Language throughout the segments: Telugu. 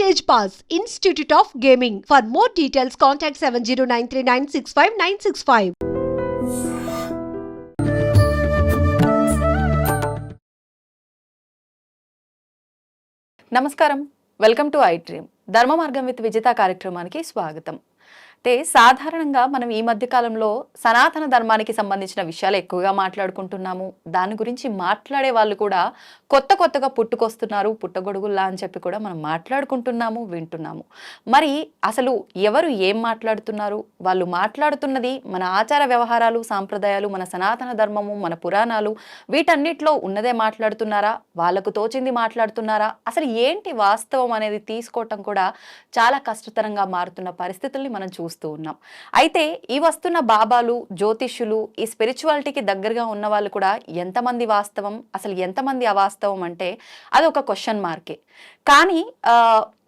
Stage pass institute of gaming for more details contact seven zero nine three nine six five nine six five నమస్కారం. Welcome to I dream Dharma Margam with విజేత కార్యక్రమానికి స్వాగతం. అంటే సాధారణంగా మనం ఈ మధ్యకాలంలో సనాతన ధర్మానికి సంబంధించిన విషయాలు ఎక్కువగా మాట్లాడుకుంటున్నాము. దాని గురించి మాట్లాడే వాళ్ళు కూడా కొత్త కొత్తగా పుట్టుకొస్తున్నారు పుట్టగొడుగుల్లా అని చెప్పి కూడా మనం మాట్లాడుకుంటున్నాము వింటున్నాము. మరి అసలు ఎవరు ఏం మాట్లాడుతున్నారు? వాళ్ళు మాట్లాడుతున్నది మన ఆచార వ్యవహారాలు సాంప్రదాయాలు మన సనాతన ధర్మము మన పురాణాలు వీటన్నిటిలో ఉన్నదే మాట్లాడుతున్నారా? వాళ్ళకు తోచింది మాట్లాడుతున్నారా? అసలు ఏంటి వాస్తవం అనేది తీసుకోవటం కూడా చాలా కష్టతరంగా మారుతున్న పరిస్థితుల్ని మనం చూస్తూ ఉన్నాం. అయితే ఈ వస్తున్న బాబాలు జ్యోతిష్యులు ఈ స్పిరిచువాలిటీకి దగ్గరగా ఉన్న వాళ్ళు కూడా ఎంతమంది వాస్తవం అసలు ఎంతమంది అవాస్తవం అంటే అది ఒక క్వశ్చన్ మార్కే కానీ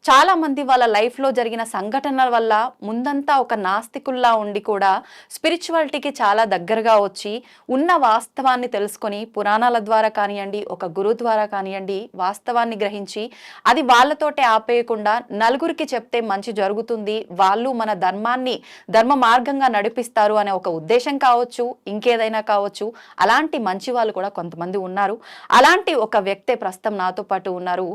చాలా మంది వాళ్ళ లైఫ్లో జరిగిన సంఘటనల వల్ల ముందంతా ఒక నాస్తికుల్లా ఉండి కూడా స్పిరిచువాలిటీకి చాలా దగ్గరగా వచ్చి ఉన్న వాస్తవాన్ని తెలుసుకొని పురాణాల ద్వారా కానివ్వండి ఒక గురువు ద్వారా కానివ్వండి వాస్తవాన్ని గ్రహించి అది వాళ్ళతోటే ఆపేయకుండా నలుగురికి చెప్తే మంచి జరుగుతుంది వాళ్ళు మన ధర్మాన్ని ధర్మ మార్గంగా నడిపిస్తారు అనే ఒక ఉద్దేశం కావచ్చు ఇంకేదైనా కావచ్చు అలాంటి మంచి వాళ్ళు కూడా కొంతమంది ఉన్నారు. అలాంటి ఒక వ్యక్తే ప్రస్తుతం నాతో పాటు ఉన్నారు.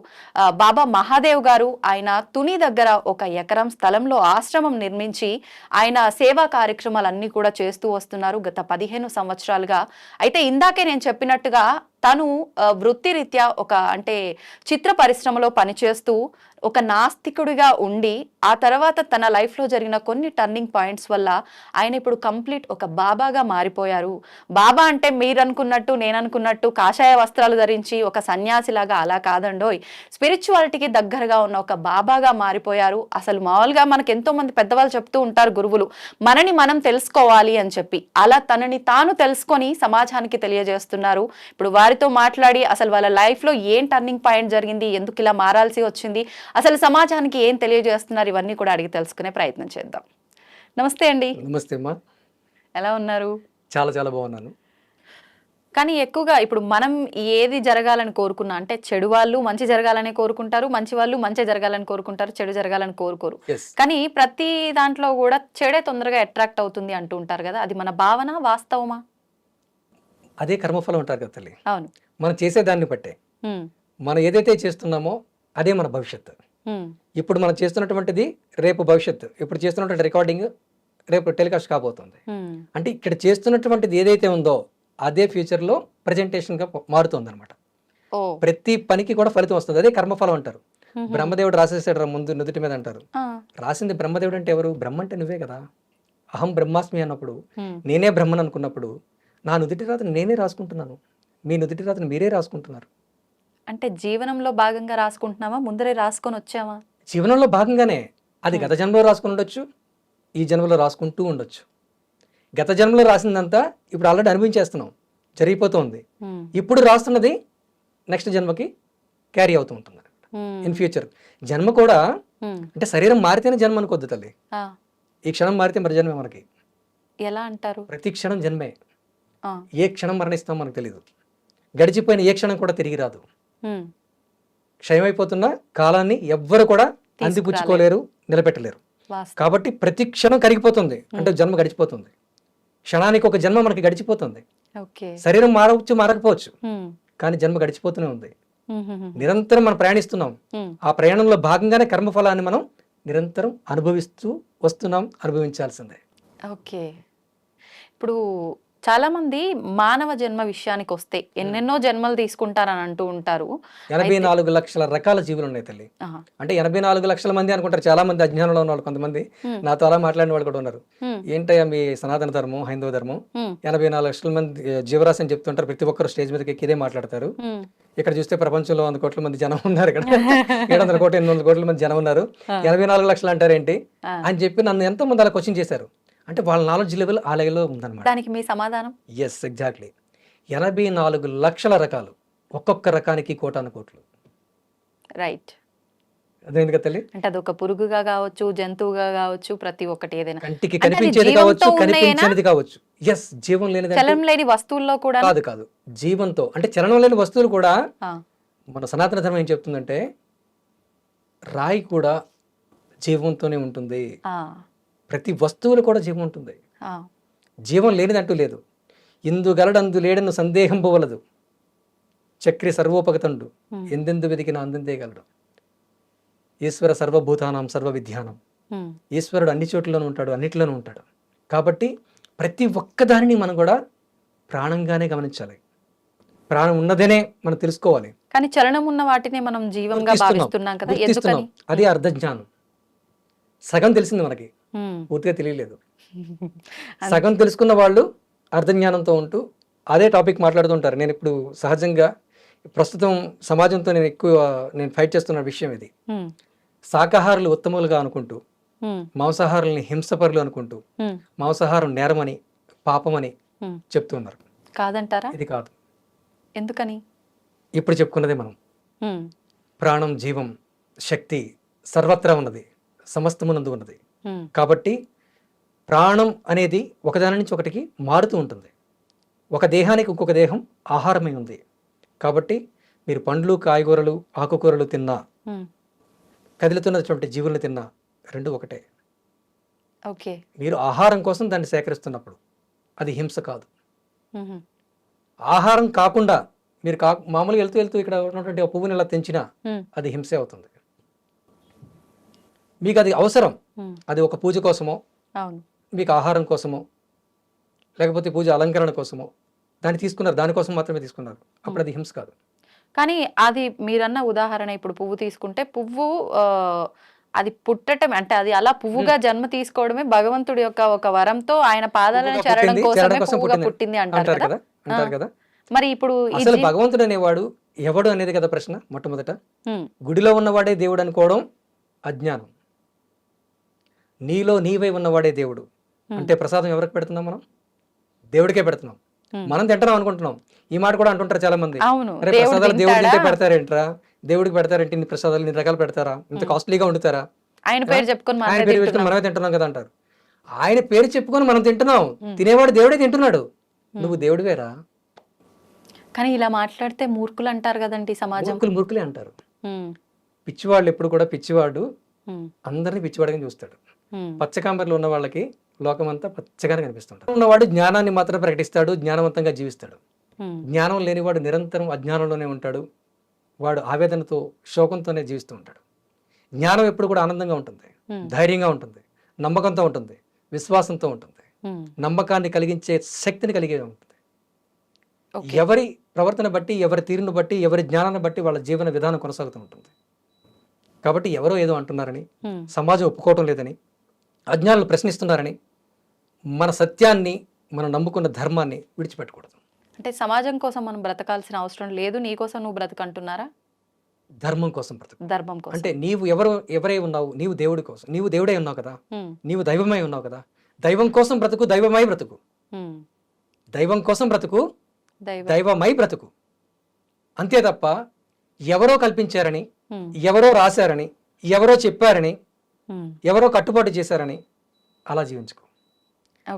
బాబా మహాదేవ్ గారు ఆయన తుని దగ్గర ఒక ఎకరం స్థలంలో ఆశ్రమం నిర్మించి ఆయన సేవా కార్యక్రమాలన్నీ కూడా చేస్తూ వస్తున్నారు. గత పదిహేను సంవత్సరాలుగా. అయితే ఇందాకే నేను చెప్పినట్టుగా తను వృత్తిరీత్యా ఒక అంటే చిత్ర పరిశ్రమలో పనిచేస్తూ ఒక నాస్తికుడిగా ఉండి ఆ తర్వాత తన లైఫ్లో జరిగిన కొన్ని టర్నింగ్ పాయింట్స్ వల్ల ఆయన ఇప్పుడు కంప్లీట్ ఒక బాబాగా మారిపోయారు. బాబా అంటే మీరు అనుకున్నట్టు నేను అనుకున్నట్టు కాషాయ వస్త్రాలు ధరించి ఒక సన్యాసిలాగా అలా కాదండోయ్. స్పిరిచువాలిటీకి దగ్గరగా ఉన్న ఒక బాబాగా మారిపోయారు. అసలు మామూలుగా మనకు ఎంతోమంది పెద్దవాళ్ళు చెప్తూ ఉంటారు గురువులు మనని మనం తెలుసుకోవాలి అని చెప్పి. అలా తనని తాను తెలుసుకొని సమాజానికి తెలియజేస్తున్నారు. ఇప్పుడు వారితో మాట్లాడి అసలు వాళ్ళ లైఫ్లో ఏం టర్నింగ్ పాయింట్ జరిగింది ఎందుకు ఇలా మారాల్సి వచ్చింది అసలు సమాజానికి ఏం తెలియజేస్తున్నారు ఇవన్నీ కూడా అడిగి తెలుసుకునే ప్రయత్నం చేద్దాం. నమస్తే అండి. నమస్తే అమ్మా. ఎలా ఉన్నారు? చాలా చాలా బాగున్నాను. కానీ ఎక్కువగా ఇప్పుడు మనం ఏది జరగాలని కోరుకున్నా అంటే చెడు వాళ్ళు మంచి జరగాలని కోరుకుంటారు మంచి వాళ్ళు మంచి జరగాలని కోరుకుంటారు చెడు జరగాలని కోరుకోరు. కానీ ప్రతి దాంట్లో కూడా చెడే తొందరగా అట్రాక్ట్ అవుతుంది అంటూ ఉంటారు కదా అది మన భావన వాస్తవమా? అదే కర్మఫలం అంటారు కదా తల్లి. అవును. మనం చేసే దాన్ని బట్టే మనం ఏదైతే చేస్తున్నామో అదే మన భవిష్యత్తు. ఇప్పుడు మనం చేస్తున్నటువంటిది రేపు భవిష్యత్తు. ఇప్పుడు చేస్తున్నటువంటి రికార్డింగ్ రేపు టెలికాస్ట్ కాబోతుంది. అంటే ఇక్కడ చేస్తున్నటువంటిది ఏదైతే ఉందో అదే ఫ్యూచర్లో ప్రజెంటేషన్గా మారుతుంది అనమాట ప్రతి పనికి కూడా ఫలితం వస్తుంది. అదే కర్మఫలం అంటారు. బ్రహ్మదేవుడు రాసేసాడు రా ముందు నుదుటి మీద అంటారు. రాసింది బ్రహ్మదేవుడు అంటే ఎవరు? బ్రహ్మ అంటే నువ్వే కదా. అహం బ్రహ్మాస్మి అన్నప్పుడు నేనే బ్రహ్మన్ అనుకున్నప్పుడు నా నుదిటి రాతను నేనే రాసుకుంటున్నాను. మీ నుదిటి రాతను మీరే రాసుకుంటున్నారు. అంటే జీవనంలో భాగంగా రాసుకుంటున్నామా ముందరే రాసుకొని వచ్చామా జీవనంలో భాగంగానే. అది గత జన్మలో రాసుకుని ఉండొచ్చు. ఈ జన్మలో రాసుకుంటూ ఉండొచ్చు. గత జన్మలో రాసిందంతా ఇప్పుడు ఆల్రెడీ అనుభవించేస్తున్నాం. జరిగిపోతుంది. ఇప్పుడు రాస్తున్నది నెక్స్ట్ జన్మకి క్యారీ అవుతూ ఉంటుంది ఇన్ ఫ్యూచర్. జన్మ కూడా అంటే శరీరం మారితేనే జన్మ అనుకోద్దు తల్లి. ఈ క్షణం మారితే మరి జన్మే మనకి. ఎలా అంటారు? ప్రతి క్షణం జన్మే. ఏ క్షణం మరణిస్తామో మనకు తెలియదు గడిచిపోయిన ఏ క్షణం కూడా తిరిగి రాదు. క్షయమైపోతున్న కాలాన్ని ఎవ్వరు కూడా అందిపుచ్చుకోలేరు నిలబెట్టలేరు. కాబట్టి ప్రతి క్షణం కరిగిపోతుంది. అంటే జన్మ గడిచిపోతుంది. క్షణానికి ఒక జన్మ మనకి గడిచిపోతుంది. శరీరం మారవచ్చు మారకపోవచ్చు. కానీ జన్మ గడిచిపోతూనే ఉంది. నిరంతరం మనం ప్రయాణిస్తున్నాం. ఆ ప్రయాణంలో భాగంగానే కర్మఫలాన్ని మనం నిరంతరం అనుభవిస్తూ వస్తున్నాం అనుభవించాల్సిందే. ఓకే. ఇప్పుడు చాలా మంది మానవ జన్మ విషయానికి వస్తే ఎన్నెన్నో జన్మలు తీసుకుంటారని అంటూ ఉంటారు. ఎనభై నాలుగు లక్షల రకాల జీవులు ఉన్నాయి తల్లి. అంటే ఎనభై నాలుగు లక్షల మంది అనుకుంటారు. చాలా మంది అజ్ఞానంలో ఉన్న వాళ్ళు కొంతమంది. Hmm. నాతో అలా మాట్లాడిన వాళ్ళు కూడా ఉన్నారు. ఉమ్, ఏంటయ్యా మీ సనాతన ధర్మం హైందవ ధర్మం? ఎనభై నాలుగు లక్షల మంది జీవరాశి అని చెప్తుంటారు. ప్రతి ఒక్కరు స్టేజ్ మీదకి ఎక్కి ఇదే మాట్లాడతారు. ఇక్కడ చూస్తే ప్రపంచంలో వంద కోట్ల మంది జనం ఉన్నారు ఇక్కడ. ఏడు వందల కోట్ల ఎనిమిది వందల కోట్ల మంది జనం ఉన్నారు. ఎనభై నాలుగు లక్షలు అంటారేంటి. అని చెప్పి నన్ను ఎంతో మంది అలా క్వశ్చన్ చేశారు. అంటే వాళ్ళ నాలెడ్జ్ లెవెల్ ఆ లెవెల్లో ఉందన్నమాట. దానికి మీ సమాధానం? ఎస్ ఎగ్జాక్ట్లీ ఎనభై నాలుగు లక్షల రకాలు ఒక్కొక్క రకానికి కోటాను కోట్లు. రైట్ అదేంది కదా తల్లి? అంటే అదొక పురుగుగా కావచ్చు జంతువుగా కావచ్చు ప్రతి ఒక్కటి ఏదైనా. కంటికి అది కనిపించేది కావచ్చు? కనిపించేది కావచ్చు. ఎస్ జీవం లేనిది చలం లేని వస్తువుల్లో కూడా కాదు కాదు. జీవంతో. అంటే చలనం లేని వస్తువులు కూడా మన సనాతన ధర్మం ఏం చెప్తుందంటే రాయి కూడా జీవంతోనే ఉంటుంది. ప్రతి వస్తువులు కూడా జీవం ఉంటుంది. జీవం లేనిదంటూ లేదు. ఇందు గలడందు లేడను సందేహం పోవలదు. చక్రి సర్వోపగతండు. ఎందెందు వెతికిన అందందే గలడు. ఈశ్వర సర్వభూతానం సర్వ విద్యానం ఉమ్, ఈశ్వరుడు అన్ని చోట్లలోనూ ఉంటాడు అన్నిట్లోనూ ఉంటాడు. కాబట్టి ప్రతి ఒక్కదానిని మనం కూడా ప్రాణంగానే గమనించాలి. ప్రాణం ఉన్నదనే మనం తెలుసుకోవాలి. కానీ చలనం ఉన్న వాటిని మనం జీవంగా. భావిస్తున్నాం కదా అది అర్ధజ్ఞానం. సగం తెలిసింది మనకి. పూర్తిగా తెలియలేదు. సగం తెలుసుకున్న వాళ్ళు అర్ధజ్ఞానంతో ఉంటూ అదే టాపిక్ మాట్లాడుతుంటారు. నేను ఇప్పుడు సహజంగా ప్రస్తుతం సమాజంతో నేను ఎక్కువ నేను ఫైట్ చేస్తున్న విషయం ఇది. శాకాహారులు ఉత్తములుగా అనుకుంటూ మాంసాహారుల్ని హింసపరులు అనుకుంటూ మాంసాహారం నేరమని పాపమని. చెప్తున్నారు. కాదంటారా? ఇది కాదు. ఎందుకని? ఇప్పుడు చెప్పుకున్నదే మనం. ప్రాణం జీవం శక్తి సర్వత్రా ఉన్నది. సమస్తమునందు ఉన్నది. కాబట్టి ప్రాణం అనేది ఒకదాని నుంచి ఒకటికి మారుతూ ఉంటుంది. ఒక దేహానికి ఇంకొక దేహం ఆహారమై ఉంది. కాబట్టి మీరు పండ్లు కాయగూరలు ఆకుకూరలు తిన్నా ఉమ్, కదులుతున్నటువంటి జీవులను తిన్నా రెండు ఒకటే. ఓకే మీరు ఆహారం కోసం దాన్ని సేకరిస్తున్నప్పుడు అది హింస కాదు. ఉహు, ఆహారం కాకుండా మీరు కా మామూలుగా వెళ్తూ వెళ్తూ ఇక్కడ ఉన్నటువంటి పువ్వుని ఇలా తెంచినా ఉమ్, అది హింసే అవుతుంది. మీకు అది అవసరం అది ఒక పూజ కోసమో మీకు ఆహారం కోసమో లేకపోతే పూజ అలంకరణ కోసమో దాన్ని తీసుకున్నారు. దానికోసం మాత్రమే తీసుకున్నారు. అప్పుడు అది హింస కాదు. కానీ అది మీరన్న ఉదాహరణ ఇప్పుడు పువ్వు తీసుకుంటే పువ్వు అది పుట్టటం అంటే అది అలా పువ్వుగా జన్మ తీసుకోవడమే భగవంతుడి యొక్క ఒక వరంతో ఆయన పాదాలను చేరడం కోసమే కోసం పువ్వుగా పుట్టింది. అంటారు కదా? అంటారు కదా? మరి ఇప్పుడు అసలు భగవంతుడు అనేవాడు ఎవడు అనేది కదా ప్రశ్న మొట్టమొదట. గుడిలో ఉన్నవాడే దేవుడు అనుకోవడం అజ్ఞానం. నీలో నీవై ఉన్నవాడే దేవుడు. అంటే ప్రసాదం ఎవరికి పెడుతున్నాం మనం? దేవుడికే పెడుతున్నాం. మనం తింటున్నాం అనుకుంటున్నాం. ఈ మాట కూడా అంటుంటారు చాలా మంది అరే ప్రసాదాలు దేవుడికి? పెడతారేంట్రా? దేవుడికి పెడతారేంటి? ఇన్ని ప్రసాదాలు ఇన్ని రకాలు పెడతారా? ఇంత కాస్ట్లీగా వండుతారా? ఆయన పేరు చెప్పుకొని ఆయన మనమే పేరు తింటున్నాం. మనమే తింటున్నాం కదా అంటారు. ఆయన పేరు చెప్పుకొని మనం తింటున్నాం. తినేవాడు దేవుడే తింటున్నాడు. నువ్వు దేవుడివేరా? కానీ ఇలా మాట్లాడితే మూర్ఖులు అంటారు కదండి సమాజం. మూర్ఖులు మూర్ఖులే అంటారు. పిచ్చివాళ్ళు ఎప్పుడు కూడా పిచ్చివాడు అందరినీ పిచ్చివాడిగా చూస్తాడు. పచ్చకాంబర్లో ఉన్న వాళ్ళకి లోకమంతా పచ్చగానే కనిపిస్తుంటాడు ఉన్నవాడు జ్ఞానాన్ని మాత్రం ప్రకటిస్తాడు జ్ఞానవంతంగా జీవిస్తాడు. జ్ఞానం లేనివాడు నిరంతరం అజ్ఞానంలోనే ఉంటాడు. వాడు ఆవేదనతో శోకంతోనే జీవిస్తూ ఉంటాడు. జ్ఞానం ఎప్పుడు కూడా ఆనందంగా ఉంటుంది. ధైర్యంగా ఉంటుంది. నమ్మకంతో ఉంటుంది. విశ్వాసంతో ఉంటుంది. నమ్మకాన్ని కలిగించే శక్తిని కలిగి ఉంటుంది. ఎవరి ప్రవర్తన బట్టి ఎవరి తీరును బట్టి ఎవరి జ్ఞానాన్ని బట్టి వాళ్ళ జీవన విధానం కొనసాగుతూ ఉంటుంది. కాబట్టి ఎవరో ఏదో అంటున్నారని సమాజం ఒప్పుకోవటం లేదని అజ్ఞానులు ప్రశ్నిస్తున్నారని మన సత్యాన్ని మనం నమ్ముకున్న ధర్మాన్ని విడిచిపెట్టకూడదు. అంటే సమాజం కోసం మనం బ్రతకాల్సిన అవసరం లేదు నీ కోసం నువ్వు బ్రతకంటున్నారా? ధర్మం కోసం బ్రతుకు. ధర్మం కోసం. అంటే నీవు ఎవరు ఎవరై ఉన్నావు? నీవు దేవుడి కోసం. నీవు దేవుడై ఉన్నావు కదా? నీవు దైవమై ఉన్నావు కదా? దైవం కోసం బ్రతుకు దైవమై బ్రతుకు. దైవం కోసం బ్రతుకు దైవం. దైవమై బ్రతుకు. అంతే తప్ప ఎవరో కల్పించారని ఎవరో రాశారని ఎవరో చెప్పారని ఎవరో కట్టుబాటు చేశారని అలా జీవించుకో.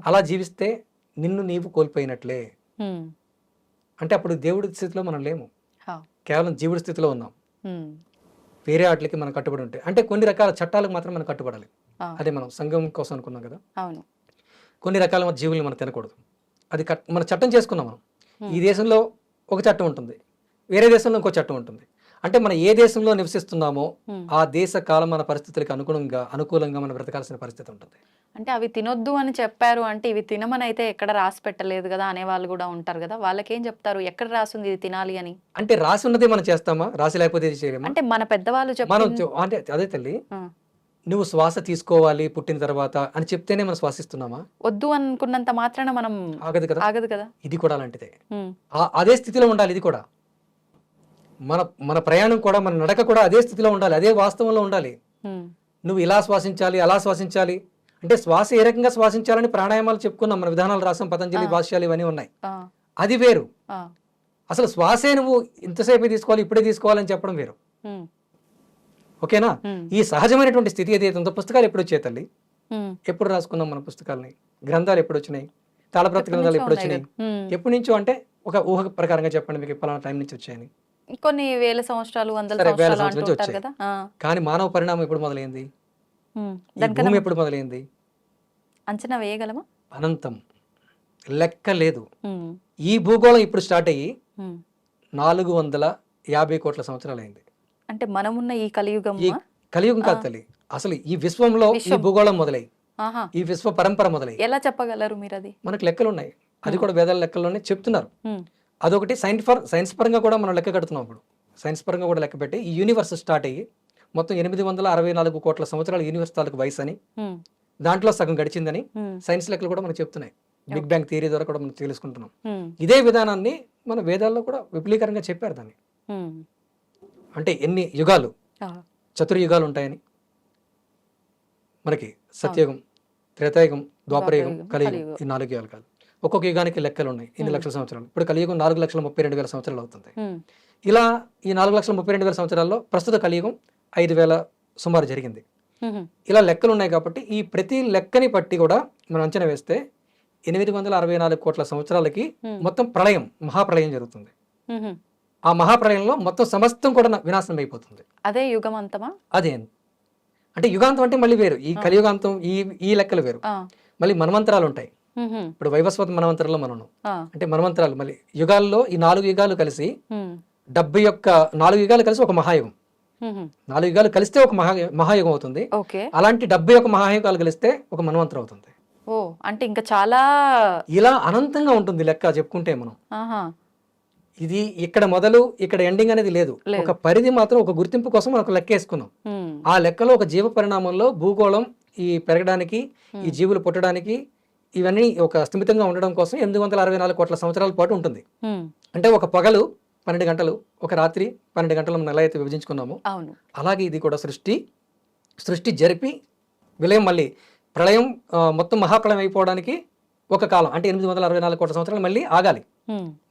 అలా జీవిస్తే నిన్ను నీవు కోల్పోయినట్లే. అంటే అప్పుడు దేవుడి స్థితిలో మనం లేము. కేవలం జీవుడి స్థితిలో ఉన్నాం. వేరే వాటికి మనం కట్టుబడి ఉంటాయి అంటే కొన్ని రకాల చట్టాలకు మాత్రం మనం కట్టుబడాలి. అదే మనం సంఘం కోసం అనుకున్నాం కదా. కొన్ని రకాల జీవుల్ని మనం తినకూడదు. అది కట్ మన చట్టం చేసుకున్నాం మనం. ఈ దేశంలో ఒక చట్టం ఉంటుంది. వేరే దేశంలో ఇంకో చట్టం ఉంటుంది. అంటే మనం ఏ దేశంలో నివసిస్తున్నామో. ఆ దేశ కాలమాన పరిస్థితులకు అనుగుణంగా అనుకూలంగా మనం బ్రతకాల్సిన పరిస్థితి ఉంటుంది. అంటే అవి తినొద్దు అని చెప్పారు అంటే ఇవి తినమని అయితే ఎక్కడ రాసి పెట్టలేదు కదా అనే వాళ్ళు కూడా ఉంటారు కదా. వాళ్ళకేం చెప్తారు? ఎక్కడ రాసింది ఇది తినాలి అని? అంటే రాసి ఉన్నదే మనం చేస్తామా? రాసి లేకపోతే ఇది చేయలేమా? అంటే మన పెద్దవాళ్ళు మనం చెప్పిన చె- అంటే అదే తల్లి నువ్వు శ్వాస తీసుకోవాలి పుట్టిన తర్వాత అని చెప్తేనే మనం శ్వాసిస్తున్నామా? వద్దు అనుకున్నంత మాత్రాన మనం ఆగదు కదా. ఆగదు కదా. ఇది కూడా అలాంటిదే. అదే స్థితిలో ఉండాలి ఇది కూడా. మన మన ప్రయాణం కూడా మన నడక కూడా అదే స్థితిలో ఉండాలి అదే వాస్తవంలో ఉండాలి. నువ్వు ఇలా శ్వాసించాలి అలా శ్వాసించాలి. అంటే శ్వాస ఏ రకంగా శ్వాసించాలని ప్రాణాయామాలు చెప్పుకున్నాం మన విధానాలు రాసాం పతంజలి. భాష్యాలు ఇవన్నీ ఉన్నాయి. అది వేరు. అసలు శ్వాసే నువ్వు ఇంతసేపు తీసుకోవాలి ఇప్పుడే తీసుకోవాలని చెప్పడం వేరు. ఓకేనా? ఈ సహజమైనటువంటి స్థితి ఏదైతే ఉందో పుస్తకాలు ఎప్పుడు వచ్చాయి తల్లి. ఎప్పుడు రాసుకున్నాం మన పుస్తకాలని? గ్రంథాలు ఎప్పుడు వచ్చినాయి? తాళప్రతి గ్రంథాలు ఎప్పుడు వచ్చినాయి? ఎప్పటి నుంచో అంటే ఒక ఊహ ప్రకారంగా చెప్పండి మీకు పలానా టైం నుంచి వచ్చాయని. కొన్ని వేల సంవత్సరాలు వందల సంవత్సరాలు అంటుంటారు. కదా. కానీ మానవ పరిణామం ఎప్పుడు మొదలైంది? భూమి ఎప్పుడు మొదలైంది? అంచనా వేయగలమా? అనంతం. లెక్క లేదు ఈ భూగోళం ఇప్పుడు స్టార్ట్ అయ్యి. నాలుగు వందల యాభై కోట్ల సంవత్సరాలు అయింది అంటే మనమున్న ఈ కలియుగం ఈ కలియుగం కాదు తల్లి. అసలు ఈ విశ్వంలో ఈ. భూగోళం మొదలై ఈ విశ్వ పరంపర మొదలై. ఎలా చెప్పగలరు మీరు అది మనకు లెక్కలు ఉన్నాయి అది కూడా వేదాల లెక్కల్లోనే చెప్తున్నారు. అదొకటి సైన్స్ పర్ సైన్స్ పరంగా కూడా మనం లెక్క కడుతున్నాం ఇప్పుడు. సైన్స్ పరంగా కూడా లెక్క పెట్టి ఈ యూనివర్స్ స్టార్ట్ అయ్యి మొత్తం ఎనిమిది వందల అరవై నాలుగు కోట్ల సంవత్సరాల యూనివర్స్ తాలూకు వయసు అని దాంట్లో సగం గడిచిందని సైన్స్ లెక్కలు కూడా మనకు చెప్తున్నాయి. బిగ్ బ్యాంగ్ థియరీ ద్వారా కూడా మనం తెలుసుకుంటున్నాం. ఇదే విధానాన్ని మన వేదాల్లో కూడా విపులీకరంగా చెప్పారు దాన్ని. అంటే ఎన్ని యుగాలు? చతుర్యుగాలు ఉంటాయని. మనకి సత్యయుగం త్రేతాయుగం ద్వాపరయుగం కలియుగం. ఈ నాలుగు యుగాలు ఒక్కొక్క యుగానికి లెక్కలు ఉన్నాయి ఇన్ని లక్షల సంవత్సరాలు? ఇప్పుడు కలియుగం నాలుగు లక్షల ముప్పై రెండు వేల సంవత్సరాలు అవుతుంది. ఇలా ఈ నాలుగు లక్షల ముప్పై రెండు వేల సంవత్సరాల్లో ప్రస్తుత కలియుగం ఐదు వేల సుమారు జరిగింది. ఇలా లెక్కలు ఉన్నాయి కాబట్టి ఈ ప్రతి లెక్కని బట్టి కూడా మనం అంచనా వేస్తే ఎనిమిది వందల అరవై నాలుగు కోట్ల సంవత్సరాలకి. మొత్తం ప్రళయం మహాప్రళయం జరుగుతుంది. ఆ మహాప్రళయంలో మొత్తం సమస్తం కూడా వినాశనం అయిపోతుంది. అదే యుగం అంతమా? అదే. అంటే యుగాంతం అంటే మళ్ళీ వేరు. ఈ కలియుగాంతం ఈ ఈ లెక్కలు వేరు. మళ్ళీ మనమంతరాలు ఉంటాయి. ఇప్పుడు వైవస్వత మనమంతరంలో మనం అంటే మనమంతరాలు మళ్ళీ యుగాల్లో ఈ నాలుగు యుగాలు కలిసి డెబ్బై యొక్క నాలుగు యుగాలు కలిసి ఒక మహాయుగం. నాలుగు యుగాలు కలిస్తే ఒక మహా మహాయుగం అవుతుంది. అలాంటి డెబ్బై ఒక మహాయుగాలు కలిస్తే ఒక మనవంతరం అవుతుంది. ఓ అంటే ఇంకా చాలా ఇలా అనంతంగా ఉంటుంది లెక్క చెప్పుకుంటే మనం. ఇది ఇక్కడ మొదలు ఇక్కడ ఎండింగ్ అనేది లేదు. ఒక పరిధి మాత్రం ఒక గుర్తింపు కోసం మనం ఒక లెక్క వేసుకున్నాం. ఆ లెక్కలో ఒక జీవ పరిణామంలో భూగోళం ఈ పెరగడానికి ఈ జీవులు పుట్టడానికి ఇవన్నీ ఒక స్థిమితంగా ఉండడం కోసం ఎనిమిది వందల అరవై నాలుగు కోట్ల సంవత్సరాల పాటు ఉంటుంది. అంటే ఒక పగలు పన్నెండు గంటలు ఒక రాత్రి పన్నెండు గంటలు మనం ఎలా అయితే విభజించుకున్నామో అలాగే ఇది కూడా సృష్టి సృష్టి జరిపి విలయం మళ్ళీ ప్రళయం మొత్తం మహాప్రళయం అయిపోవడానికి ఒక కాలం అంటే ఎనిమిది వందల అరవై నాలుగు కోట్ల సంవత్సరాలు మళ్ళీ ఆగాలి.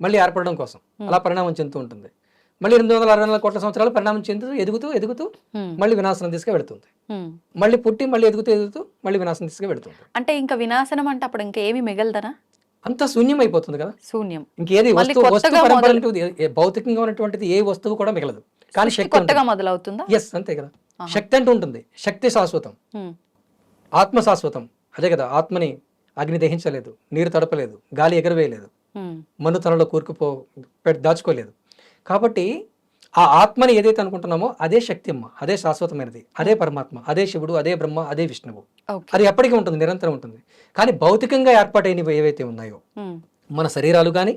మళ్ళీ ఏర్పడడం కోసం. అలా పరిణామం చెందుతూ ఉంటుంది. మళ్ళీ ఎనిమిది వందల అరవై నాలుగు కోట్ల సంవత్సరాలు పరిణామం చెందుతూ ఎదుగుతూ ఎదుగుతూ మళ్ళీ వినాశనం తీసుకు వెళుతుంది. మళ్ళీ పుట్టి మళ్ళీ ఎదుగుతూ ఎదుగుతూ మళ్ళీ వినాశనం తీసుకు వెళుతుంది. అంటే ఇంకా వినాశనం అంటే అప్పుడు ఇంకా ఏమి మిగలదనా? అంతా శూన్యం అయిపోతుంది కదా. శూన్యం. ఇంకేది వస్తువు వస్తు కొత్తగా పరంపర మొదలు- అంటూ ఏ- భౌతికంగా ఉన్నటువంటిది ఏ వస్తువు కూడా మిగలదు. కానీ శక్తి కొత్తగా మొదలవుతుందా? ఎస్ అంతే కదా. శక్తి అంటూ ఉంటుంది. శక్తి శాశ్వతం. ఆత్మ శాశ్వతం. అదే కదా ఆత్మని అగ్ని దహించలేదు నీరు తడపలేదు గాలి ఎగరవేయలేదు. మన్ను తనలో కూరుకుపో దాచుకోలేదు. కాబట్టి ఆ ఆత్మని ఏదైతే అనుకుంటున్నామో అదే శక్తి అమ్మ అదే శాశ్వతమైనది. అదే పరమాత్మ అదే శివుడు అదే బ్రహ్మ అదే విష్ణువు. అది ఎప్పటికీ ఉంటుంది నిరంతరం ఉంటుంది. కానీ భౌతికంగా ఏర్పాటైనవి ఏవైతే ఉన్నాయో మన శరీరాలు కానీ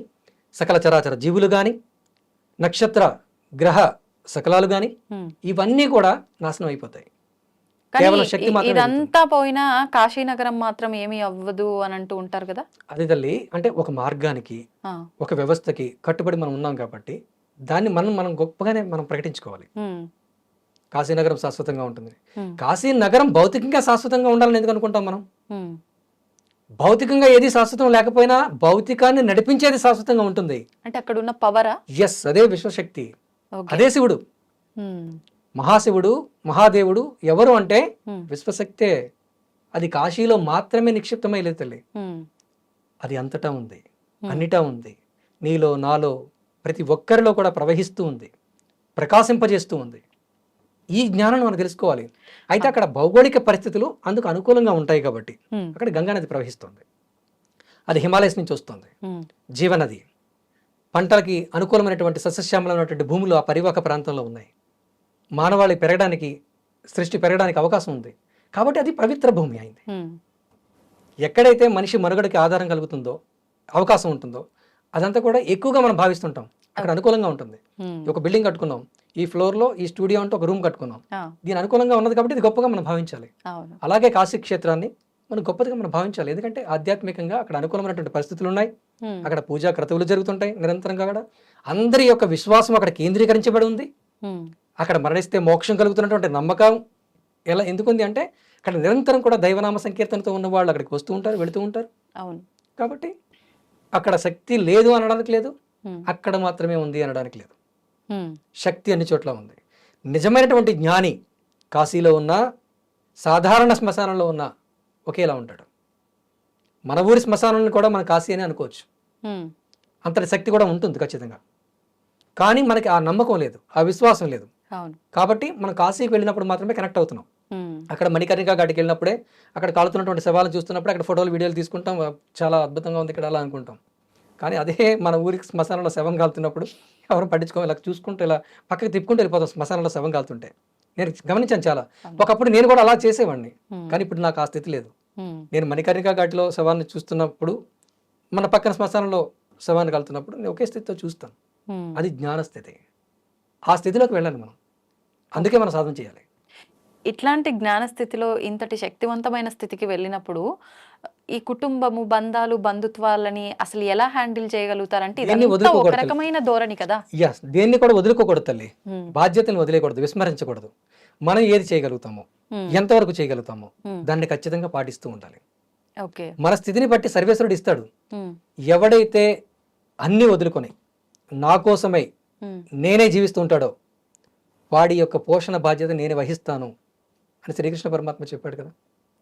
సకల చరాచర జీవులు కానీ నక్షత్ర గ్రహ సకలాలు కానీ. ఇవన్నీ కూడా నాశనం అయిపోతాయి. ఇదంతా పోయినా కాశీనగరం మాత్రం ఏమీ అవ్వదు అని అంటూ ఉంటారు కదా? అది తల్లి అంటే ఒక మార్గానికి ఒక వ్యవస్థకి కట్టుబడి మనం ఉన్నాం కాబట్టి దాన్ని మనం మనం గొప్పగానే మనం ప్రకటించుకోవాలి. కాశీనగరం శాశ్వతంగా ఉంటుంది. కాశీ నగరం భౌతికంగా శాశ్వతంగా ఉండాలని ఎందుకు అనుకుంటాం మనం. భౌతికంగా ఏది శాశ్వతం లేకపోయినా భౌతికాన్ని నడిపించేది శాశ్వతంగా ఉంటుంది. అంటే అక్కడ ఉన్న పవరా? ఎస్ అదే విశ్వశక్తి. అదే శివుడు. మహాశివుడు మహాదేవుడు ఎవరు అంటే విశ్వశక్తే. అది కాశీలో మాత్రమే నిక్షిప్తమై లేదు తల్లి. అది అంతటా ఉంది. అన్నిటా ఉంది. నీలో నాలో ప్రతి ఒక్కరిలో కూడా ప్రవహిస్తూ ఉంది ప్రకాశింపజేస్తూ ఉంది. ఈ జ్ఞానం మనం తెలుసుకోవాలి. అయితే అక్కడ భౌగోళిక పరిస్థితులు అందుకు అనుకూలంగా ఉంటాయి కాబట్టి అక్కడ గంగా నది ప్రవహిస్తుంది. అది హిమాలయస్ నుంచి వస్తుంది. జీవనది పంటలకి అనుకూలమైనటువంటి సస్యశ్యామలమైనటువంటి భూములు ఆ పరివాహక ప్రాంతంలో ఉన్నాయి. మానవాళి పెరగడానికి సృష్టి పెరగడానికి అవకాశం ఉంది. కాబట్టి అది పవిత్ర భూమి అయింది. ఎక్కడైతే మనిషి మనుగడకి ఆధారం కలుగుతుందో అవకాశం ఉంటుందో అదంతా కూడా ఎక్కువగా మనం భావిస్తుంటాం. అక్కడ అనుకూలంగా ఉంటుంది. ఒక బిల్డింగ్ కట్టుకున్నాం. ఈ ఫ్లోర్లో ఈ స్టూడియో అంటూ ఒక రూమ్ కట్టుకున్నాం. దీని అనుకూలంగా ఉన్నది కాబట్టి ఇది గొప్పగా మనం భావించాలి. అలాగే కాశీ క్షేత్రాన్ని మనం గొప్పదిగా మనం భావించాలి. ఎందుకంటే ఆధ్యాత్మికంగా అక్కడ అనుకూలమైనటువంటి పరిస్థితులు ఉన్నాయి అక్కడ పూజా క్రతువులు జరుగుతుంటాయి నిరంతరంగా అక్కడ అందరి యొక్క విశ్వాసం అక్కడ కేంద్రీకరించబడి ఉంది. అక్కడ మరణిస్తే మోక్షం కలుగుతున్నటువంటి నమ్మకం ఎలా ఎందుకుంది అంటే అక్కడ నిరంతరం కూడా దైవనామ సంకీర్తనతో ఉన్న వాళ్ళు అక్కడికి వస్తూ ఉంటారు వెళుతూ ఉంటారు. అవును. కాబట్టి అక్కడ శక్తి లేదు అనడానికి లేదు. అక్కడ మాత్రమే ఉంది అనడానికి లేదు. శక్తి అన్ని చోట్ల ఉంది. నిజమైనటువంటి జ్ఞాని కాశీలో ఉన్న సాధారణ శ్మశానంలో ఉన్న ఒకేలా ఉంటాడు. మన ఊరి శ్మశానాన్ని కూడా మన కాశీ అని అనుకోవచ్చు. అంతటి శక్తి కూడా ఉంటుంది ఖచ్చితంగా. కానీ మనకి ఆ నమ్మకం లేదు ఆ విశ్వాసం లేదు. కాబట్టి మనం కాశీకి వెళ్ళినప్పుడు మాత్రమే కనెక్ట్ అవుతున్నాం. అక్కడ మణికర్ణిక ఘాటికి వెళ్ళినప్పుడే అక్కడ కాలుతున్నటువంటి శవాలను చూస్తున్నప్పుడు అక్కడ ఫోటోలు వీడియోలు తీసుకుంటాం. చాలా అద్భుతంగా ఉంది ఇక్కడ అలా అనుకుంటాం. కానీ అదే మన ఊరికి శ్మశానంలో శవం కాలుతున్నప్పుడు ఎవరు పట్టించుకో ఇలా చూసుకుంటూ ఇలా పక్కకి తిప్పుకుంటూ వెళ్ళిపోతాం శ్మశానంలో శవం కాలుతుంటే నేను గమనించాను చాలా. ఒకప్పుడు నేను కూడా అలా చేసేవాడిని. కానీ ఇప్పుడు నాకు ఆ స్థితి లేదు. నేను మణికర్ణిక ఘాటిలో శవాన్ని చూస్తున్నప్పుడు మన పక్కన శ్మశానంలో శవాన్ని కలుతున్నప్పుడు నేను ఒకే స్థితితో చూస్తాను. అది జ్ఞాన స్థితి. ఆ స్థితిలోకి వెళ్ళాలి మనం. అందుకే మనం సాధన చేయాలి. ఇట్లాంటి జ్ఞాన స్థితిలో ఇంతటి శక్తివంతమైన స్థితికి వెళ్ళినప్పుడు ఈ కుటుంబము బంధాలు బంధుత్వాలని అసలు ఎలా హ్యాండిల్ చేయగలుగుతారంటే ఒక. రకమైన ధోరణి కదా. ఎస్ దేన్ని కూడా వదులుకోకూడదు తల్లి. బాధ్యతను వదిలేయకూడదు విస్మరించకూడదు. మనం ఏది చేయగలుగుతామో ఎంతవరకు చేయగలుగుతామో దాన్ని ఖచ్చితంగా పాటిస్తూ ఉండాలి. ఓకే. మన స్థితిని బట్టి సర్వేశ్వరుడు ఇస్తాడు. ఎవడైతే అన్ని వదులుకొని నా కోసమై నేనే జీవిస్తూ ఉంటాడో వాడి యొక్క పోషణ బాధ్యత నేనే వహిస్తాను అని శ్రీకృష్ణ పరమాత్మ చెప్పాడు కదా.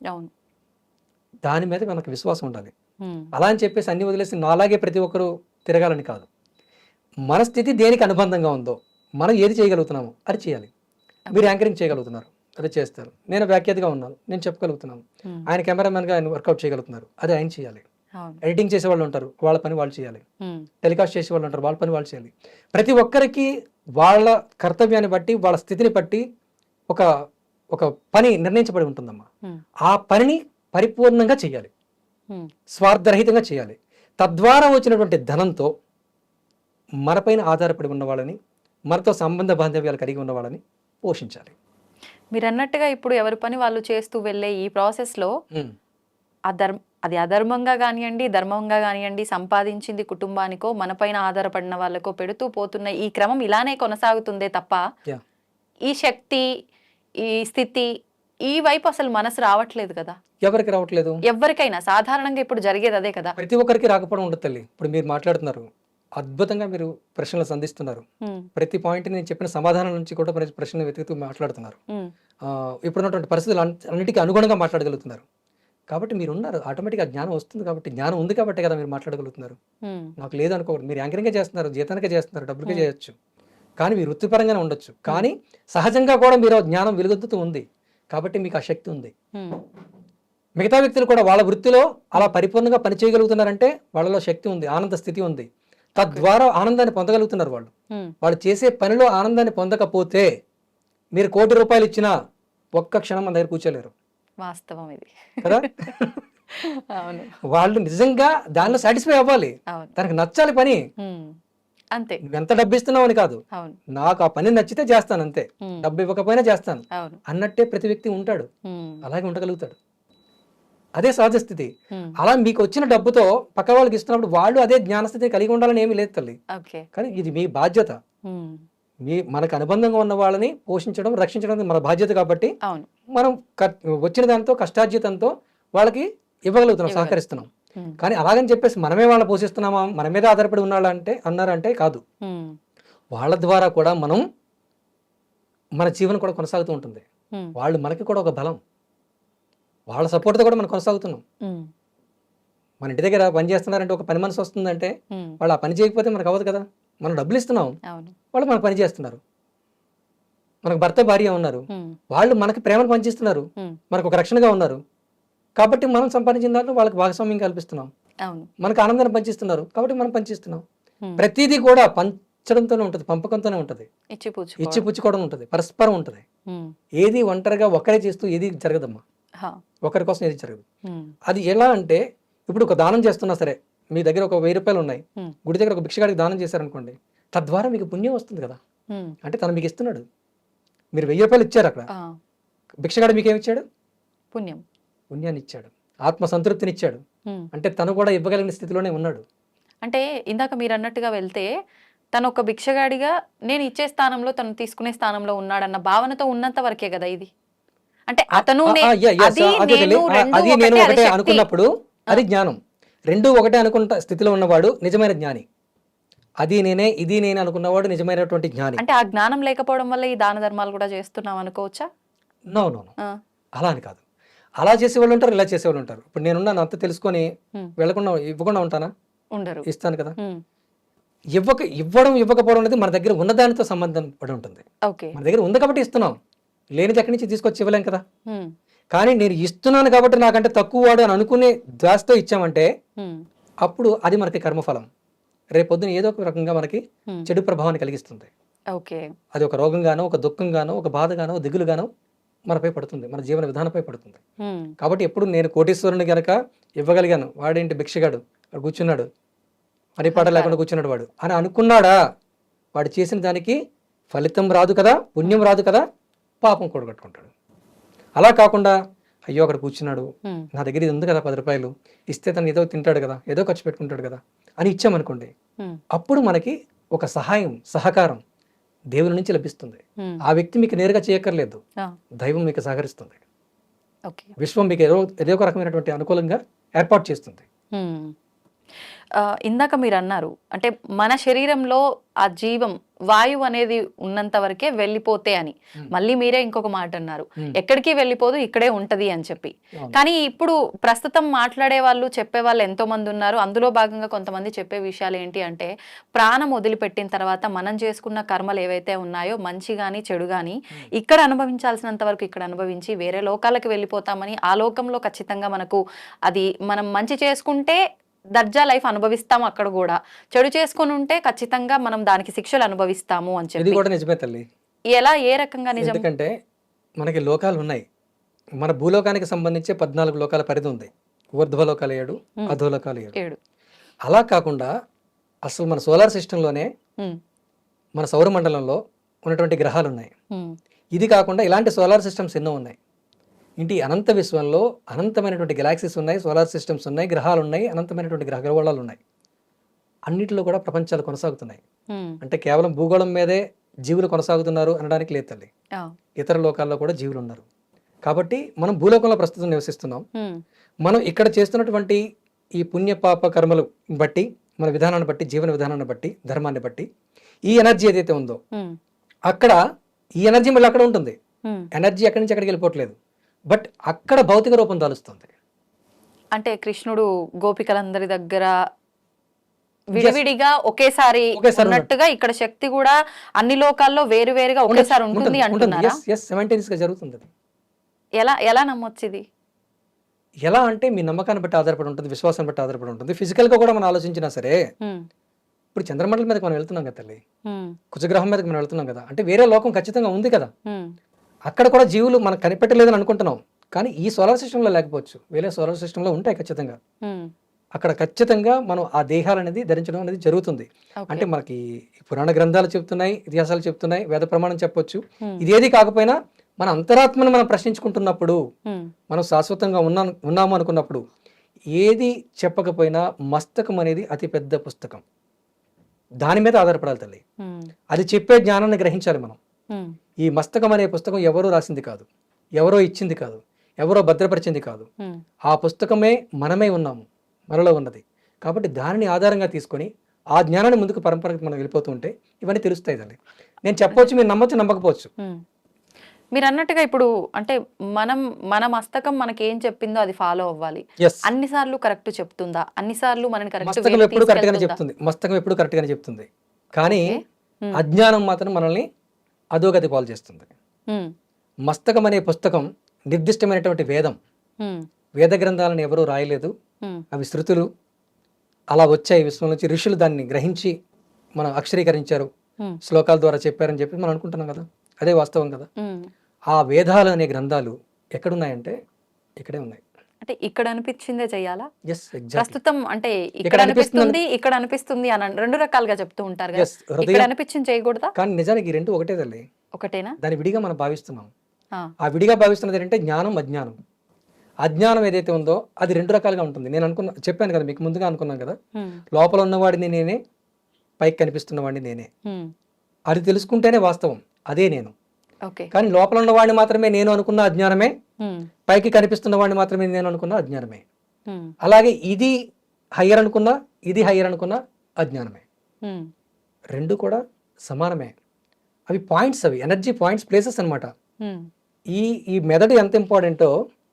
అవును. దాని మీద మనకు విశ్వాసం ఉండాలి. అలా అని చెప్పేసి అన్ని వదిలేసి నాలాగే ప్రతి ఒక్కరూ తిరగాలని కాదు. మన స్థితి దేనికి అనుబంధంగా ఉందో మనం ఏది చేయగలుగుతున్నామో అది చేయాలి. మీరు యాంకరింగ్ చేయగలుగుతున్నారు. అది చేస్తారు. నేను వ్యాఖ్యాతగా ఉన్నాను. నేను చెప్పగలుగుతున్నాను. ఆయన కెమెరామెన్గా ఆయన వర్కౌట్ చేయగలుగుతున్నారు. అది ఆయన చేయాలి. ఎడిటింగ్ చేసే వాళ్ళు ఉంటారు. వాళ్ళ పని వాళ్ళు చేయాలి. టెలికాస్ట్ చేసే వాళ్ళు ఉంటారు. వాళ్ళ పని వాళ్ళు చేయాలి. ప్రతి ఒక్కరికి వాళ్ళ కర్తవ్యాన్ని బట్టి వాళ్ళ స్థితిని బట్టి ఒక ఒక పని నిర్ణయించబడి ఉంటుందమ్మా. ఆ పనిని పరిపూర్ణంగా చేయాలి. స్వార్థరహితంగా చేయాలి. తద్వారా వచ్చినటువంటి ధనంతో మనపైన ఆధారపడి ఉన్న వాళ్ళని మనతో సంబంధ బాంధవ్యాలు కలిగి ఉన్న వాళ్ళని పోషించాలి. మీరు అన్నట్టుగా ఇప్పుడు ఎవరి పని వాళ్ళు చేస్తూ వెళ్ళే ఈ ప్రాసెస్లో. అధర్మ అది అధర్మంగా కానివ్వండి ధర్మంగా కానివ్వండి సంపాదించింది కుటుంబానికో మనపైన ఆధారపడిన వాళ్ళకో పెడుతూ పోతున్న ఈ క్రమం ఇలానే కొనసాగుతుందే తప్ప. ఈ శక్తి ఈ స్థితి ఈ వైపు అసలు మనసు రావట్లేదు కదా. ఎవరికి రావట్లేదు? ఎవరికైనా సాధారణంగా ఇప్పుడు జరిగేది అదే కదా. ప్రతి ఒక్కరికి రాకపోవడం ఉండదు తల్లి. ఇప్పుడు మీరు మాట్లాడుతున్నారు. అద్భుతంగా మీరు ప్రశ్నలు సంధిస్తున్నారు. ప్రతి పాయింట్ నేను చెప్పిన సమాధానం నుంచి కూడా ప్రతి ప్రశ్నలు వెతుకుతూ మాట్లాడుతున్నారు. ఇప్పుడున్నటువంటి పరిస్థితులు అన్- అన్నిటికీ అనుగుణంగా మాట్లాడగలుగుతున్నారు. కాబట్టి మీరు ఉన్నారు ఆటోమేటిక్గా జ్ఞానం వస్తుంది కాబట్టి జ్ఞానం ఉంది కాబట్టి కదా మీరు మాట్లాడగలుగుతున్నారు. నాకు లేదు అనుకోకూడదు మీరు యాంకరింగే చేస్తున్నారు జీతానికే చేస్తున్నారు డబ్బులకే Hmm. చేయొచ్చు. కానీ మీరు వృత్తిపరంగానే ఉండొచ్చు. కానీ సహజంగా కూడా మీరు జ్ఞానం వెలుగొద్దుతూ ఉంది. కాబట్టి మీకు ఆ శక్తి ఉంది. మిగతా వ్యక్తులు కూడా వాళ్ళ వృత్తిలో అలా పరిపూర్ణంగా పని చేయగలుగుతున్నారంటే వాళ్ళలో శక్తి ఉంది ఆనంద స్థితి ఉంది. తద్వారా ఆనందాన్ని పొందగలుగుతున్నారు వాళ్ళు. వాళ్ళు చేసే పనిలో ఆనందాన్ని పొందకపోతే మీరు కోటి రూపాయలు ఇచ్చినా ఒక్క క్షణం మన దగ్గర కూర్చోలేరు. వాస్తవం ఇది. కదా? వాళ్ళు నిజంగా దానిలో సాటిస్ఫై అవ్వాలి. తనకు నచ్చాలి పని. అంతే. ఎంత డబ్బు ఇస్తున్నావు అని కాదు. నాకు ఆ పని నచ్చితే చేస్తాను అంతే. డబ్బు ఇవ్వకపోయినా చేస్తాను. అన్నట్టే ప్రతి వ్యక్తి ఉంటాడు. అలాగే ఉండగలుగుతాడు. అదే సహజ స్థితి. అలా మీకు వచ్చిన డబ్బుతో పక్క వాళ్ళకి ఇస్తున్నప్పుడు వాళ్ళు అదే జ్ఞానస్థితిని కలిగి ఉండాలని ఏమీ లేదు తల్లి. కానీ ఇది మీ బాధ్యత. మీ మనకు అనుబంధంగా ఉన్న వాళ్ళని పోషించడం రక్షించడం మన బాధ్యత కాబట్టి మనం వచ్చిన దాంతో కష్టార్జితంతో వాళ్ళకి ఇవ్వగలుగుతున్నాం ఇవ్వగలం. సహకరిస్తున్నాం. కానీ అలాగని చెప్పేసి మనమే వాళ్ళని పోషిస్తున్నామా? మన మీద ఆధారపడి ఉన్నాళ్ళంటే అన్నారంటే కాదు. ఉమ్, వాళ్ళ ద్వారా కూడా మనం మన జీవనం కూడా కొనసాగుతూ ఉంటుంది. ఉమ్, వాళ్ళు మనకి కూడా ఒక బలం. వాళ్ళ సపోర్ట్తో కూడా మనం కొనసాగుతున్నాం. మన ఇంటి దగ్గర పని చేస్తున్నారంటే ఒక పని మనసు వస్తుందంటే వాళ్ళు ఆ పని చేయకపోతే మనకు అవ్వదు కదా? మనం డబ్బులు ఇస్తున్నాం. వాళ్ళు మనకు పని చేస్తున్నారు. మనకు భర్త భార్య ఉన్నారు. వాళ్ళు మనకి ప్రేమను పంచిస్తున్నారు. ఉమ్, మనకు ఒక రక్షణగా ఉన్నారు. కాబట్టి మనం సంపాదించిన దాంట్లో వాళ్ళకి భాగస్వామ్యం కల్పిస్తున్నాం. మనకు ఆనందాన్ని పంచిస్తున్నారు. కాబట్టి మనం పంచిస్తున్నాం. ప్రతిదీ కూడా పంచడంతోనే ఉంటుంది పంపకంతోనే ఉంటుంది. ఇచ్చి పూచు ఇచ్చి పుచ్చుకోవడం ఉంటుంది పరస్పరం ఉంటుంది. ఏది ఒంటరిగా ఒకరే చేస్తూ ఏది జరగదమ్మా. ఒకరి కోసం ఏది జరగదు. అది ఎలా అంటే ఇప్పుడు ఒక దానం చేస్తున్నా సరే మీ దగ్గర ఒక వెయ్యి రూపాయలు ఉన్నాయి. గుడి దగ్గర ఒక భిక్షగాడికి దానం చేశారనుకోండి తద్వారా మీకు పుణ్యం వస్తుంది కదా. అంటే తను మీకు ఇస్తున్నాడు. మీరు వెయ్యి రూపాయలు ఇచ్చారు అక్కడ. భిక్షగాడు మీకు ఏమి ఇచ్చాడు? పుణ్యం. పుణ్యాన్ని ఇచ్చాడు ఆత్మ సంతృప్తిని ఇచ్చాడు. అంటే తను కూడా ఇవ్వగలిగిన స్థితిలోనే ఉన్నాడు. అంటే ఇందాక మీరు అన్నట్టుగా వెళ్తే తను ఒక భిక్షగాడిగా నేను ఇచ్చే స్థానంలో తను తీసుకునే స్థానంలో ఉన్నాడన్న భావనతో ఉన్నంత వరకే కదా ఇది. అంటే అతను అది. నేను ఒకటే. అనుకున్నప్పుడు అది జ్ఞానం. రెండు ఒకటే అనుకుంట స్థితిలో ఉన్నవాడు నిజమైన జ్ఞాని. అది నేనే ఇది నేను అనుకున్నవాడు నిజమైనటువంటి జ్ఞాని. అంటే ఆ జ్ఞానం లేకపోవడం వల్ల ఈ దాన ధర్మాలు కూడా చేస్తున్నాం అనుకోవచ్చా? నో నో అలా అని కాదు. అలా చేసేవాళ్ళు ఉంటారు ఇలా చేసేవాళ్ళు ఉంటారు. ఇప్పుడు నేనున్నాను అంత తెలుసుకొని ఉమ్, వెళ్ళకుండా ఇవ్వకుండా ఉంటానా? ఉండరు. ఇస్తాను కదా? ఇవ్వక ఇవ్వడం ఇవ్వకపోవడం అనేది మన దగ్గర ఉన్నదానితో సంబంధం పడి ఉంటుంది. మన దగ్గర ఉంది కాబట్టి ఇస్తున్నాం. లేనిది ఎక్కడి నుంచి తీసుకొచ్చి ఇవ్వలేం కదా? కానీ నేను ఇస్తున్నాను కాబట్టి నాకంటే తక్కువ వాడు అని అనుకునే దాస్తో ఇచ్చామంటే అప్పుడు అది మనకి కర్మఫలం. రేపొద్దున ఏదో ఒక రకంగా మనకి చెడు ప్రభావాన్ని కలిగిస్తుంది. అది ఒక రోగంగానో ఒక దుఃఖంగానో ఒక బాధగానో దిగులుగానో మనపై పడుతుంది మన జీవన విధానంపై పడుతుంది. కాబట్టి ఎప్పుడు నేను కోటీశ్వరుని గనక ఇవ్వగలిగాను వాడేంటి భిక్షగాడు వాడు కూర్చున్నాడు పని పాట లేకుండా కూర్చున్నాడు వాడు అని అనుకున్నాడా వాడు చేసిన దానికి ఫలితం రాదు కదా పుణ్యం రాదు కదా పాపం కూడగట్టుకుంటాడు. అలా కాకుండా అయ్యో అక్కడ కూర్చున్నాడు నా దగ్గర ఇది ఉంది కదా పది రూపాయలు ఇస్తే తను ఏదో తింటాడు కదా ఏదో ఖర్చు పెట్టుకుంటాడు కదా అని ఇచ్చామనుకోండి అప్పుడు మనకి ఒక సహాయం సహకారం దేవుని నుంచి లభిస్తుంది. ఆ వ్యక్తి మీకు నేరుగా చేయక్కర్లేదు. దైవం మీకు సహకరిస్తుంది. ఓకే. విశ్వం మీకు ఏదో ఏదో ఒక రకమైనటువంటి అనుకూలంగా ఏర్పాటు చేస్తుంది. ఇందాక మీరు అన్నారు అంటే మన శరీరంలో ఆ జీవం వాయువు అనేది ఉన్నంత వరకే వెళ్ళిపోతే అని మ్మ్. మళ్ళీ మీరే ఇంకొక మాట అన్నారు మ్మ్. ఎక్కడికి వెళ్ళిపోదు ఇక్కడే ఉంటది అని చెప్పి అవును. కానీ ఇప్పుడు ప్రస్తుతం మాట్లాడే వాళ్ళు చెప్పే వాళ్ళు ఎంతో మంది ఉన్నారు అందులో భాగంగా కొంతమంది చెప్పే విషయాలు ఏంటి అంటే ప్రాణం వదిలిపెట్టిన తర్వాత మనం చేసుకున్న కర్మలు ఏవైతే ఉన్నాయో మంచి గాని చెడు గాని ఇక్కడ అనుభవించాల్సినంత వరకు ఇక్కడ అనుభవించి వేరే లోకాలకు వెళ్ళిపోతామని ఆ లోకంలో ఖచ్చితంగా మనకు అది మనం మంచి చేసుకుంటే దర్జా లైఫ్ అనుభవిస్తాము అక్కడ కూడా. చెడు చేసుకొని ఉంటే ఖచ్చితంగా మనం దానికి శిక్షలు అనుభవిస్తాము అని ఇది చెప్పి. కూడా నిజమే తల్లి. ఎలా ఏ రకంగా నిజం? ఎందుకంటే మనకి లోకాలు ఉన్నాయి. మన భూలోకానికి సంబంధించి పద్నాలుగు లోకాల పరిధి ఉంది. ఊర్ధ్వలోకాలు ఏడు. అధోలోకాలు ఏడు. అలా కాకుండా అసలు మన సోలార్ సిస్టంలోనే మన సౌరమండలంలో ఉన్నటువంటి గ్రహాలు ఉన్నాయి. ఇది కాకుండా ఇలాంటి సోలార్ సిస్టమ్స్ ఎన్నో ఉన్నాయి. ఇంటి అనంత విశ్వంలో అనంతమైనటువంటి గెలాక్సీస్ ఉన్నాయి సోలార్ సిస్టమ్స్ ఉన్నాయి గ్రహాలు ఉన్నాయి అనంతమైనటువంటి గ్రహ గ్రహగోళాలు ఉన్నాయి. అన్నిటిలో కూడా ప్రపంచాలు కొనసాగుతున్నాయి. అంటే కేవలం భూగోళం మీదే జీవులు కొనసాగుతున్నారు అనడానికి లేదు తల్లి. ఇతర లోకాల్లో కూడా జీవులు ఉన్నారు. కాబట్టి మనం భూలోకంలో ప్రస్తుతం నివసిస్తున్నాం. మనం ఇక్కడ చేస్తున్నటువంటి ఈ పుణ్య పాప కర్మలు బట్టి మన విధానాన్ని బట్టి జీవన విధానాన్ని బట్టి ధర్మాన్ని బట్టి ఈ ఎనర్జీ ఏదైతే ఉందో అక్కడ ఈ ఎనర్జీ మళ్ళీ అక్కడ ఉంటుంది. ఎనర్జీ ఎక్కడి నుంచి ఎక్కడికి వెళ్ళిపోవట్లేదు. బట్ అక్కడ భౌతిక రూపం దాలుస్తుంది అంటే కృష్ణుడు గోపికలందరి దగ్గర విడివిడిగా ఒకేసారి ఉన్నట్టుగా ఇక్కడ శక్తి కూడా అన్ని లోకాల్లో వేరు వేరుగా ఒకేసారి ఉంటుంది అంటున్నారా? ఎస్గా జరుగుతుంది. ఎలా ఎలా నమ్మొచ్చు ఇది ఎలా అంటే మీ నమ్మకాన్ని బట్టి ఆధారపడి ఉంటుంది విశ్వాసాన్ని బట్టి ఆధారపడి ఉంటుంది. Physical గా కూడా మనం ఆలోచించినా సరే ఇప్పుడు చంద్రమండలం మీదకి మనం వెళ్తున్నాం కదా తల్లి కుజగ్రహం మీదకి మనం వెళ్తున్నాం కదా అంటే వేరే లోకం ఖచ్చితంగా ఉంది కదా. అక్కడ కూడా జీవులు మనం కనిపెట్టలేదని అనుకుంటున్నాం. కానీ ఈ సోలార్ సిస్టంలో లేకపోవచ్చు. వేరే సోలార్ సిస్టంలో ఉంటాయి ఖచ్చితంగా. అక్కడ ఖచ్చితంగా మనం ఆ దేహాలు అనేది ధరించడం అనేది జరుగుతుంది. అంటే మనకి పురాణ గ్రంథాలు చెప్తున్నాయి ఇతిహాసాలు చెప్తున్నాయి వేద ప్రమాణం చెప్పొచ్చు. ఇదేది కాకపోయినా మన అంతరాత్మను మనం ప్రశ్నించుకుంటున్నప్పుడు మనం శాశ్వతంగా ఉన్నా ఉన్నాము అనుకున్నప్పుడు ఏది చెప్పకపోయినా మస్తకం అనేది అతి పెద్ద పుస్తకం. దాని మీద ఆధారపడాలి తల్లి. అది చెప్పే జ్ఞానాన్ని గ్రహించాలి మనం. ఈ మస్తకం అనే పుస్తకం ఎవరో రాసింది కాదు. ఎవరో ఇచ్చింది కాదు. ఎవరో భద్రపరిచింది కాదు. ఉమ్, ఆ పుస్తకమే మనమే ఉన్నాము. మనలో ఉన్నది. కాబట్టి దానిని ఆధారంగా తీసుకొని ఆ జ్ఞానాన్ని ముందుకు పరంపరకి మనం వెళ్ళిపోతూ ఉంటే ఇవన్నీ తెలుస్తాయి తల్లి. నేను చెప్పవచ్చు మీరు నమ్మొచ్చు నమ్మకపోవచ్చు. ఉమ్. మీరు అన్నట్టుగా ఇప్పుడు అంటే మనం మన మస్తకం మనకి ఏం చెప్పిందో అది ఫాలో అవ్వాలి. అన్నిసార్లు కరెక్ట్ చెప్తుందా? అన్నిసార్లు మనని కరెక్ట్ మస్తకం ఎప్పుడు కరెక్ట్ గానే చెప్తుంది. మస్తకం ఎప్పుడు కరెక్ట్ గానే చెప్తుంది. కానీ. అజ్ఞానం మాత్రం మనల్ని అధోగతి పాలు చేస్తుంది. మస్తకం అనే పుస్తకం నిర్దిష్టమైనటువంటి వేదం. వేద గ్రంథాలను ఎవరూ రాయలేదు. అవి శృతులు. అలా వచ్చాయి విశ్వం నుంచి. ఋషులు దాన్ని గ్రహించి మనం అక్షరీకరించారు. శ్లోకాల ద్వారా చెప్పారని చెప్పి మనం అనుకుంటున్నాం కదా. అదే వాస్తవం కదా. ఆ వేదాలు అనే గ్రంథాలు ఎక్కడున్నాయంటే ఇక్కడే ఉన్నాయి. అంటే ఇక్కడ అనిపించిందే ఎగ్జాక్ట్ ప్రస్తుతం అంటే ఇక్కడ అనిపిస్తుంది- ఇక్కడ అనిపిస్తుంది అని రెండు రకాలుగా చెప్తూ ఉంటారు ఇక్కడ అనిపించింది చేయకూడదా? కానీ నిజానికి ఈ రెండు ఒకటే తల్లి. ఒకటేనా? దాన్ని విడిగా మనం భావిస్తున్నాం. ఆ, విడిగా భావిస్తున్నది ఏంటంటే జ్ఞానం అజ్ఞానం. అజ్ఞానం ఏదైతే ఉందో అది రెండు రకాలుగా ఉంటుంది. నేను అనుకున్న చెప్పాను కదా మీకు ముందుగా అనుకున్నాను కదా. లోపల ఉన్నవాడిని నేనే పైకి కనిపిస్తున్నవాడిని నేనే. అది తెలుసుకుంటేనే వాస్తవం. అదే నేను. కానీ లోపల ఉన్నవాడిని మాత్రమే నేను అనుకున్న అజ్ఞానమే పైకి కనిపిస్తున్న వాడిని మాత్రమే నేను అనుకున్న అజ్ఞానమే. అలాగే ఇది హయ్యర్ అనుకున్నా ఇది హయ్యర్ అనుకున్న అజ్ఞానమే. రెండు కూడా సమానమే. అవి పాయింట్స్ అవి ఎనర్జీ పాయింట్స్ ప్లేసెస్ అన్నమాట. ఉమ్, ఈ ఈ మెదడు ఎంత ఇంపార్టెంటో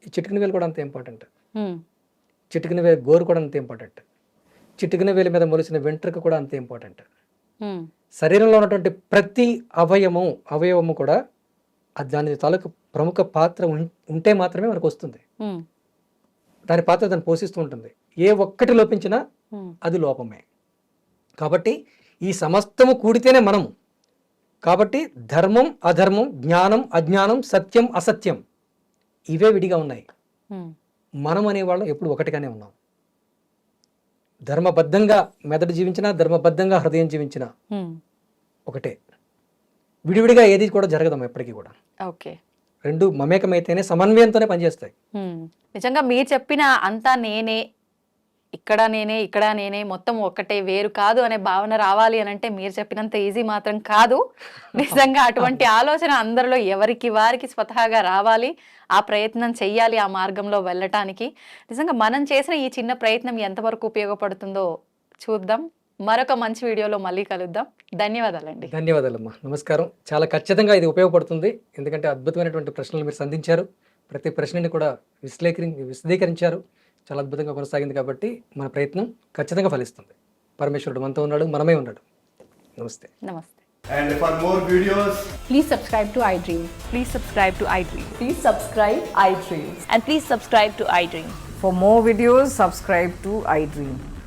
ఈ చిటికిన వేలు కూడా అంత ఇంపార్టెంట్. చిటికిన వేలు గోరు కూడా అంత ఇంపార్టెంట్. చిటికిన వేలు మీద మొలిసిన వెంట్రుక కూడా అంత ఇంపార్టెంట్. శరీరంలో ఉన్నటువంటి ప్రతి అవయవము అవయవము కూడా దాని తాలూకు ప్రముఖ పాత్ర ఉంటే మాత్రమే మనకు వస్తుంది. దాని పాత్ర దాన్ని పోషిస్తూ ఉంటుంది. ఏ ఒక్కటి లోపించినా అది లోపమే. కాబట్టి ఈ సమస్తము కూడితేనే మనము కాబట్టి ధర్మం అధర్మం జ్ఞానం అజ్ఞానం సత్యం అసత్యం ఇవే విడిగా ఉన్నాయి. మనం అనేవాళ్ళం ఎప్పుడు ఒకటిగానే ఉన్నాం. ధర్మబద్ధంగా మెదడు జీవించినా ధర్మబద్ధంగా హృదయం జీవించినా ఒకటే. విడివిడిగా ఏది కూడా జరగదమ్మా ఎప్పటికీ కూడా. ఓకే. రెండు మమేకమైతేనే సమన్వయంతోనే పనిచేస్తాయి. నిజంగా మీరు చెప్పిన అంతా నేనే ఇక్కడ నేనే ఇక్కడ నేనే మొత్తం ఒక్కటే వేరు కాదు అనే భావన రావాలి అని అంటే మీరు చెప్పినంత ఈజీ మాత్రం కాదు. నిజంగా అటువంటి ఆలోచన అందరిలో ఎవరికి వారికి స్వతహాగా రావాలి. ఆ ప్రయత్నం చెయ్యాలి ఆ మార్గంలో వెళ్ళటానికి. నిజంగా మనం చేసిన ఈ చిన్న ప్రయత్నం ఎంతవరకు ఉపయోగపడుతుందో చూద్దాం. మరొక మంచి వీడియోలో మళ్ళీ కలుద్దాం. ధన్యవాదాలండి. ధన్యవాదాలమ్మా. నమస్కారం. చాలా ఖచ్చితంగా ఇది ఉపయోగపడుతుంది. ఎందుకంటే అద్భుతమైనటువంటి ప్రశ్నలు మీరు సంధించారు. ప్రతి ప్రశ్నని కూడా విశ్లేకరి విశదీకరించారు. చాలా అద్భుతంగా కొనసాగింది కాబట్టి మన ప్రయత్నం ఖచ్చితంగా ఫలిస్తుంది. పరమేశ్వరుడు మనతో ఉన్నాడు మనమే ఉన్నాడు. నమస్తే. నమస్తే. And for more videos, Please subscribe to iDream. Please subscribe to iDream. Please subscribe iDream. And please subscribe to iDream. For more videos, subscribe to iDream.